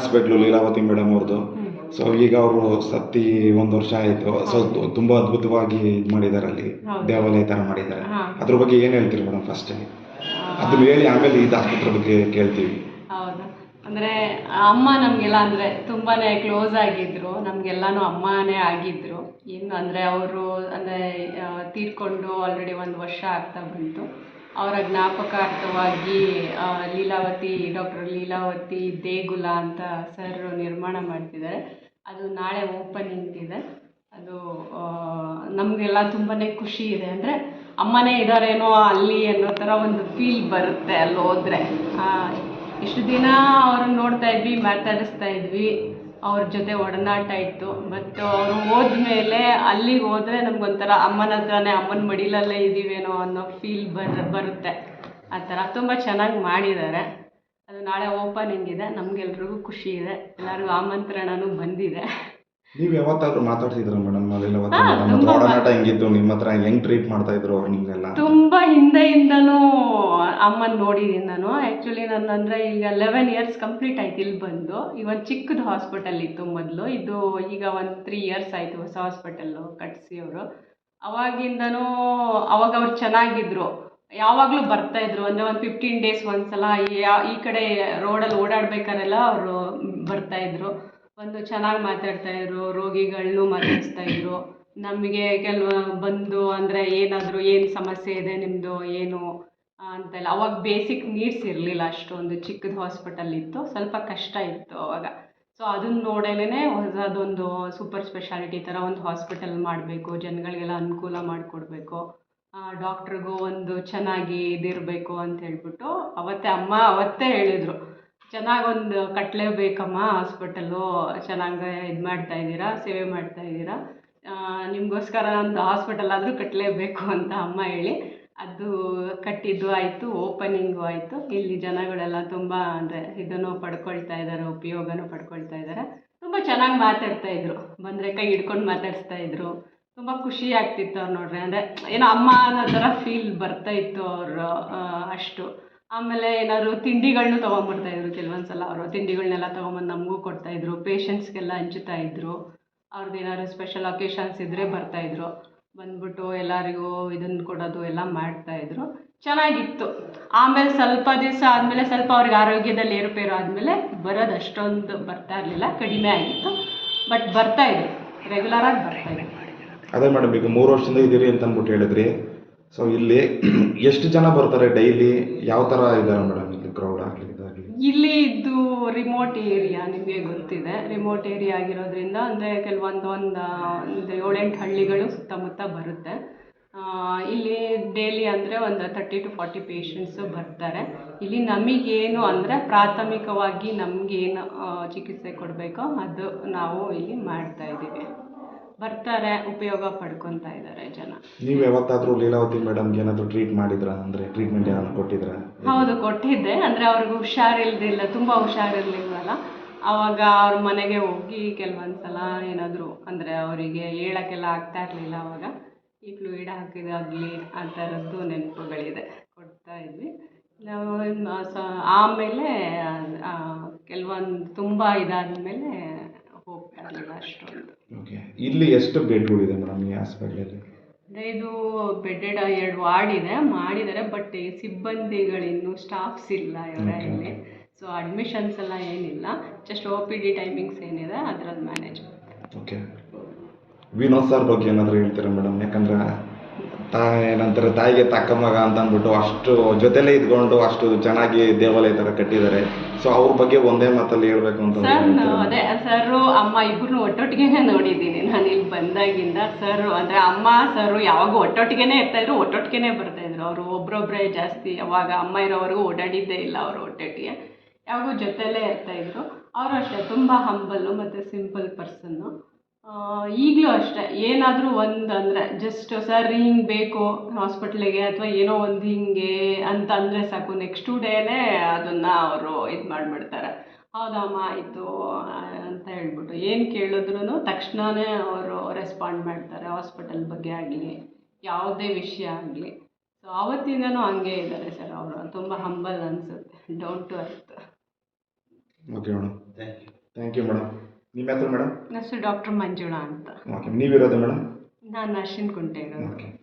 Hospital Leelavathi madam ಅವ್ರದ್ದು so ಈಗ ಅವರು ಸತ್ತಿ ಒಂದು ವರ್ಷ ಆಯಿತು. ಸೊ ತುಂಬಾ ಅದ್ಭುತವಾಗಿ ಇದು ಮಾಡಿದ್ದಾರೆ ಅಲ್ಲಿ. ದೇವಾಲಯ ತರ ಮಾಡಿದ್ದಾರೆ. ಅದ್ರ ಬಗ್ಗೆ ಏನು ಹೇಳ್ತೀರಿ ಮೇಡಮ್ ಫಸ್ಟ್ ಅದನ್ನ ಹೇಳಿ ಆಮೇಲೆ ಇದು ಆಸ್ಪತ್ರೆ ಬಗ್ಗೆ ಕೇಳ್ತೀವಿ. ಅಂದ್ರೆ ಅಂದರೆ ಅಮ್ಮ ನಮಗೆಲ್ಲ ಅಂದ್ರೆ ತುಂಬಾನೇ ಕ್ಲೋಸ್ ಆಗಿದ್ರು. ನಮ್ಗೆಲ್ಲಾನು ಅಮ್ಮನೇ ಆಗಿದ್ರು. ಇನ್ನು ಅಂದ್ರೆ ಅವರು ಅಂದ್ರೆ ತೀರ್ಕೊಂಡು ಆಲ್ರೆಡಿ ಒಂದು ವರ್ಷ ಆಗ್ತಾ ಬಂತು. ಅವರ ಜ್ಞಾಪಕಾರ್ಥವಾಗಿ ಲೀಲಾವತಿ, ಡಾಕ್ಟರ್ ಲೀಲಾವತಿ ದೇಗುಲ ಅಂತ ಸರ್ ನಿರ್ಮಾಣ ಮಾಡ್ತಿದ್ದಾರೆ. ಅದು ನಾಳೆ ಓಪನಿಂಗ್ ಇದೆ. ಅದು ನಮಗೆಲ್ಲ ತುಂಬಾ ಖುಷಿ ಇದೆ. ಅಂದರೆ ಅಮ್ಮನೇ ಇದ್ದಾರೇನೋ ಅಲ್ಲಿ ಅನ್ನೋ ಥರ ಒಂದು ಫೀಲ್ ಬರುತ್ತೆ ಅಲ್ಲಿ ಹೋದರೆ ಇಷ್ಟು ದಿನ ಅವ್ರನ್ನ ನೋಡ್ತಾ ಇದ್ವಿ, ಮಾತಾಡಿಸ್ತಾ ಇದ್ವಿ. ಅವ್ರ ಜೊತೆ ಒಡನಾಟ ಇತ್ತು. ಬಟ್ ಅವರು ಹೋದ್ಮೇಲೆ ಅಲ್ಲಿಗೆ ಹೋದರೆ ನಮ್ಗೊಂಥರ ಅಮ್ಮನ ಹತ್ರನೇ, ಅಮ್ಮನ ಮಡಿಲಲ್ಲೇ ಇದ್ದೀವೇನೋ ಅನ್ನೋ ಫೀಲ್ ಬರ್, ಬರುತ್ತೆ. ಆ ಥರ ತುಂಬ ಚೆನ್ನಾಗಿ ಮಾಡಿದ್ದಾರೆ. ಅದು ನಾಳೆ ಓಪನಿಂಗ್ ಇದೆ. ನಮಗೆಲ್ರಿಗೂ ಖುಷಿ ಇದೆ. ಎಲ್ಲರಿಗೂ ಆಮಂತ್ರಣವೂ ಬಂದಿದೆ. ನೀವು ಯಾವತ್ತಾದ್ರೂ ಮಾತಾಡ್ತಿದ್ರ ಮೇಡಮ್? ಹಾ, ತುಂಬಾ ಒಡನಾಟ ಹೆಂಗಿತ್ತು ನಿಮ್ಮ ಹತ್ರ ಹೆಂಗ್ ಟ್ರೀಟ್ ಮಾಡ್ತಾ ಇದ್ರು ಅವ್ರು ನಿಮ್ಗೆಲ್ಲ? ತುಂಬ ಹಿಂದೆಯಿಂದನೂ ಅಮ್ಮನ ನೋಡಿದ್ದೀನಿ ನಾನು. ಆ್ಯಕ್ಚುಲಿ ನಾನು ಅಂದರೆ ಈಗ ಲೆವೆನ್ ಇಯರ್ಸ್ ಕಂಪ್ಲೀಟ್ ಆಯ್ತು ಇಲ್ಲಿ ಬಂದು. ಈಗ ಒಂದು ಚಿಕ್ಕದು ಹಾಸ್ಪಿಟಲ್ ಇತ್ತು ಮೊದಲು. ಇದು ಈಗ ಒಂದು ತ್ರೀ ಇಯರ್ಸ್ ಆಯಿತು ಹೊಸ ಹಾಸ್ಪಿಟಲ್ಲು ಕಟ್ಸಿ ಅವರು. ಅವಾಗಿಂದನೂ ಅವಾಗ ಅವ್ರು ಚೆನ್ನಾಗಿದ್ರು. ಯಾವಾಗಲೂ ಬರ್ತಾಯಿದ್ರು ಅಂದರೆ ಒಂದು ಫಿಫ್ಟೀನ್ ಡೇಸ್ ಒಂದ್ಸಲ ಯಾ- ಈ ಕಡೆ ರೋಡಲ್ಲಿ ಓಡಾಡ್ಬೇಕಾರೆಲ್ಲ ಅವರು ಬರ್ತಾಯಿದ್ರು ಬಂದು ಚೆನ್ನಾಗಿ ಮಾತಾಡ್ತಾ ಇದ್ರು ರೋಗಿಗಳನ್ನು ಮಾತಾಡಿಸ್ತಾ ಇದ್ರು. ನಮಗೆ ಕೆಲವು, ಬಂದು ಅಂದರೆ ಏನಾದರೂ ಏನು ಸಮಸ್ಯೆ ಇದೆ ನಿಮ್ಮದು ಏನು ಅಂತೆಲ್ಲ. ಅವಾಗ ಬೇಸಿಕ್ ನೀಡ್ಸ್ ಇರಲಿಲ್ಲ ಅಷ್ಟೊಂದು. ಚಿಕ್ಕದು ಹಾಸ್ಪಿಟಲ್ ಇತ್ತು, ಸ್ವಲ್ಪ ಕಷ್ಟ ಇತ್ತು ಅವಾಗ. ಸೊ ಅದನ್ನ ನೋಡೇನೆ ಹೊಸದೊಂದು ಸೂಪರ್ ಸ್ಪೆಷಾಲಿಟಿ ಥರ ಒಂದು ಹಾಸ್ಪಿಟಲ್ ಮಾಡಬೇಕು, ಜನಗಳಿಗೆಲ್ಲ ಅನುಕೂಲ ಮಾಡಿಕೊಡ್ಬೇಕು. ಡಾಕ್ಟ್ರಿಗೂ ಒಂದು ಚೆನ್ನಾಗಿ ಇದಿರಬೇಕು ಅಂತ ಹೇಳ್ಬಿಟ್ಟು ಅವತ್ತೇ, ಅಮ್ಮ ಅವತ್ತೇ ಹೇಳಿದರು. ಚೆನ್ನಾಗಿ ಒಂದು ಕಟ್ಟಲೇಬೇಕಮ್ಮ ಹಾಸ್ಪಿಟಲ್ಲು ಚೆನ್ನಾಗಿ ಇದು ಮಾಡ್ತಾ ಇದ್ದೀರಾ? ಸೇವೆ ಮಾಡ್ತಾ ಇದ್ದೀರಾ? ನಿಮಗೋಸ್ಕರ ಒಂದು ಹಾಸ್ಪಿಟಲ್ ಆದರೂ ಕಟ್ಟಲೇಬೇಕು ಅಂತ ಅಮ್ಮ ಹೇಳಿ ಅದು ಕಟ್ಟಿದ್ದು ಆಯಿತು, ಓಪನಿಂಗು ಆಯಿತು. ಇಲ್ಲಿ ಜನಗಳೆಲ್ಲ ತುಂಬ ಅಂದರೆ ಇದನ್ನು ಪಡ್ಕೊಳ್ತಾ ಇದ್ದಾರೆ, ಉಪಯೋಗನೂ ಪಡ್ಕೊಳ್ತಾ ಇದ್ದಾರೆ. ತುಂಬ ಚೆನ್ನಾಗಿ ಮಾತಾಡ್ತಾ ಇದ್ರು. ಬಂದರೆ ಕೈ ಹಿಡ್ಕೊಂಡು ಮಾತಾಡಿಸ್ತಾ ಇದ್ರು. ತುಂಬ ಖುಷಿ ಆಗ್ತಿತ್ತು ಅವ್ರು ನೋಡ್ರಿ. ಅಂದರೆ ಏನೋ ಅಮ್ಮ ಅನ್ನೋ ಥರ ಫೀಲ್ ಬರ್ತಾ ಇತ್ತು ಅವರು ಅಷ್ಟು. ಆಮೇಲೆ ಏನಾದ್ರು ತಿಂಡಿಗಳನ್ನೂ ತೊಗೊಂಬರ್ತಾ ಇದ್ರು. ಕೆಲವೊಂದ್ಸಲ ಅವರು ತಿಂಡಿಗಳನ್ನೆಲ್ಲ ತೊಗೊಂಬಂದು ನಮಗೂ ಕೊಡ್ತಾಯಿದ್ರು ಪೇಷಂಟ್ಸ್ಗೆಲ್ಲ ಹಂಚುತ್ತಾ ಇದ್ರು. ಅವ್ರದ್ದು ಏನಾದ್ರು ಸ್ಪೆಷಲ್ ಒಕೇಶನ್ಸ್ ಇದ್ದರೆ ಬರ್ತಾಯಿದ್ರು ಬಂದ್ಬಿಟ್ಟು ಎಲ್ಲರಿಗೂ ಇದನ್ನು ಕೊಡೋದು ಎಲ್ಲ ಮಾಡ್ತಾಯಿದ್ರು ಚೆನ್ನಾಗಿತ್ತು. ಆಮೇಲೆ ಸ್ವಲ್ಪ ದಿವಸ ಆದಮೇಲೆ ಸ್ವಲ್ಪ ಅವ್ರಿಗೆ ಆರೋಗ್ಯದಲ್ಲಿ ಏರುಪೇರು ಆದಮೇಲೆ ಬರೋದು ಅಷ್ಟೊಂದು ಬರ್ತಾ ಇರಲಿಲ್ಲ. ಕಡಿಮೆ ಆಗಿತ್ತು. ಬಟ್ ಬರ್ತಾ ಇದ್ರು. ರೆಗ್ಯುಲರಾಗಿ ಬರ್ತಾಯಿದ್ರು ಅದೇ ಮೇಡಮ್ ಈಗ ಮೂರು ವರ್ಷದಿಂದ ಇದ್ದೀರಿ ಅಂತ ಅಂದ್ಬಿಟ್ಟು ಹೇಳಿದ್ರಿ. ಸೊ ಇಲ್ಲಿ ಎಷ್ಟು ಜನ ಬರ್ತಾರೆ ಡೈಲಿ ಯಾವ ಥರ ಇದ್ದಾರೆ ಮೇಡಮ್ ಇಲ್ಲಿ ಕ್ರೌಡ್ ಆಗಲಿ ಇಲ್ಲಿ ಇದ್ದು ರಿಮೋಟ್ ಏರಿಯಾ ನಿಮಗೆ ಗೊತ್ತಿದೆ. ರಿಮೋಟ್ ಏರಿಯಾ ಆಗಿರೋದ್ರಿಂದ ಅಂದರೆ ಕೆಲವೊಂದು ಒಂದು ಒಂದು ಏಳೆಂಟು ಹಳ್ಳಿಗಳು ಸುತ್ತಮುತ್ತ ಬರುತ್ತೆ. ಇಲ್ಲಿ ಡೈಲಿ ಅಂದರೆ ಒಂದು ತರ್ಟಿ ಟು ಫಾರ್ಟಿ ಪೇಷಂಟ್ಸು ಬರ್ತಾರೆ. ಇಲ್ಲಿ ನಮಗೇನು ಅಂದರೆ ಪ್ರಾಥಮಿಕವಾಗಿ ನಮಗೇನು ಚಿಕಿತ್ಸೆ ಕೊಡಬೇಕೋ ಅದು ನಾವು ಇಲ್ಲಿ ಮಾಡ್ತಾ ಇದ್ದೀವಿ. ಬರ್ತಾರೆ ಉಪಯೋಗ ಪಡ್ಕೊತಾ ಇದ್ದಾರೆ ಜನ. ನೀವು ಯಾವತ್ತಾದ್ರೂ ಲೀಲಾವತಿ ಮೇಡಮ್ಗೆ ಏನಾದರೂ ಟ್ರೀಟ್ ಮಾಡಿದ್ರ? ಅಂದರೆ ಟ್ರೀಟ್ಮೆಂಟ್ ಏನಾದ್ರು ಕೊಟ್ಟಿದ್ರಾ? ಹೌದು ಕೊಟ್ಟಿದ್ದೆ. ಅಂದರೆ ಅವ್ರಿಗೆ ಹುಷಾರಿಲ್ದಿಲ್ಲ ತುಂಬ ಹುಷಾರಿರ್ಲಿಲ್ವಲ್ಲ? ಅವಾಗ ಅವ್ರ ಮನೆಗೆ ಹೋಗಿ ಕೆಲವೊಂದು ಸಲ ಅಂದ್ರೆ ಅಂದರೆ ಅವರಿಗೆ ಹೇಳೋಕ್ಕೆಲ್ಲ ಆಗ್ತಾ ಇರಲಿಲ್ಲ ಅವಾಗ. ಈ ಫ್ಲೂಯಿಡ್ ಹಾಕಿದಾಗಲಿ ಆ ಥರದ್ದು ನೆನಪುಗಳಿದೆ ಕೊಡ್ತಾ ಇದ್ವಿ. ನಾವು ಆಮೇಲೆ ಕೆಲವೊಂದು ತುಂಬ ಇದಾದ್ಮೇಲೆ ಹೋಗ್ತಾ ಇರಲಿಲ್ಲ ಅಷ್ಟೊಂದು. ಓಕೆ. ಇಲ್ಲಿ ಎಷ್ಟು ಬೆಡ್ಗಳಿದೆ ಮೇಡಮ್ ಈ ಹಾಸ್ಪಿಟ್ಲಲ್ಲಿ? ಅಂದರೆ ಇದು ಬೆಡ್ಡೆಡ್ ಎರಡು ವಾರ್ಡ್ ಇದೆ ಮಾಡಿದ್ದಾರೆ ಬಟ್ ಸಿಬ್ಬಂದಿಗಳಿನ್ನೂ ಸ್ಟಾಫ್ಸ್ ಇಲ್ಲ ಇವರ ಇಲ್ಲಿ. ಸೊ ಅಡ್ಮಿಷನ್ಸ್ ಎಲ್ಲ ಏನಿಲ್ಲ just O P D timings ಏನಿದೆ ಅದ್ರಲ್ಲಿ ಮ್ಯಾನೇಜ್ ಓಕೆ. ವಿನೋದ್ ಸರ್ ಬಗ್ಗೆ ಏನಾದರೂ ಹೇಳ್ತೀರಾ ಮೇಡಮ್? ಯಾಕಂದ್ರೆ ತಾ ಏನಂತಾರೆ ತಾಯಿಗೆ ತಕ್ಕ ಮಗ ಅಂತ ಅಂದ್ಬಿಟ್ಟು ಅಷ್ಟು ಜೊತೆಲೇ ಇದ್ಕೊಂಡು ಅಷ್ಟು ಚೆನ್ನಾಗಿ ದೇವಾಲಯ ಥರ ಕಟ್ಟಿದ್ದಾರೆ. ಸೊ ಅವ್ರ ಬಗ್ಗೆ ಒಂದೇ ಮಾತಲ್ಲಿ ಹೇಳ್ಬೇಕು ಅಂತ ಸರ್ ಅದೇ ಸರ್ ಅಮ್ಮ ಇಬ್ರು ಒಟ್ಟೊಟ್ಟಿಗೆನೇ ನೋಡಿದ್ದೀನಿ. ನಾನು ಇಲ್ಲಿ ಬಂದಾಗಿಂದ ಸರ್ ಅಂದರೆ ಅಮ್ಮ ಸರು ಯಾವಾಗೂ ಒಟ್ಟೊಟ್ಟಿಗೆನೇ ಇರ್ತಾಯಿದ್ರು ಒಟ್ಟೊಟ್ಟಿಗೆನೇ ಬರ್ತಾಯಿದ್ರು ಅವರು ಒಬ್ರೊಬ್ಬರೇ ಜಾಸ್ತಿ ಅವಾಗ ಅಮ್ಮ ಇರೋವರೆಗೂ ಓಡಾಡಿದ್ದೇ ಇಲ್ಲ ಅವರು ಒಟ್ಟೊಟ್ಟಿಗೆ. ಯಾವಾಗೂ ಜೊತೆಲೇ ಇರ್ತಾಯಿದ್ರು ಅವರು ಅಷ್ಟೇ ತುಂಬ ಹಂಬಲ್ ಮತ್ತು ಸಿಂಪಲ್ ಪರ್ಸನ್ನು ಈಗಲೂ ಅಷ್ಟೇ. ಏನಾದರೂ ಒಂದು ಅಂದರೆ ಜಸ್ಟ್ ಸರ್ ಹಿಂಗೆ ಬೇಕು ಹಾಸ್ಪಿಟ್ಲಿಗೆ ಅಥವಾ ಏನೋ ಒಂದು ಹಿಂಗೆ ಅಂತ ಅಂದರೆ ಸಾಕು. ನೆಕ್ಸ್ಟ್ ಡೇನೇ ಅದನ್ನು ಅವರು ಇದು ಮಾಡಿಬಿಡ್ತಾರೆ. ಹೌದಮ್ಮ ಆಯಿತು ಅಂತ ಹೇಳ್ಬಿಟ್ಟು. ಏನು ಕೇಳಿದ್ರು ತಕ್ಷಣವೇ ಅವರು ರೆಸ್ಪಾಂಡ್ ಮಾಡ್ತಾರೆ ಹಾಸ್ಪಿಟಲ್ ಬಗ್ಗೆ ಆಗಲಿ, ಯಾವುದೇ ವಿಷಯ ಆಗಲಿ. ಸೊ ಆವತ್ತಿಂದನೂ ಹಂಗೆ ಇದ್ದಾರೆ ಸರ್ ಅವರು. ತುಂಬ ಹಂಬಲ್ ಅನಿಸುತ್ತೆ. Down to earth okay thank you thank you madam ನಿಮ್ಮ ಹೆಸರು ಮೇಡಮ್? ನನ್ನ ಹೆಸರು ಡಾಕ್ಟರ್ ಮಂಜುಳಾ ಅಂತ. ಓಕೆ ನೀವಿರೋದು ಮೇಡಮ್? ನಾನು ಅರ್ಶಿನ್ ಕುಂಟೆ ಇರೋದು. ಓಕೆ.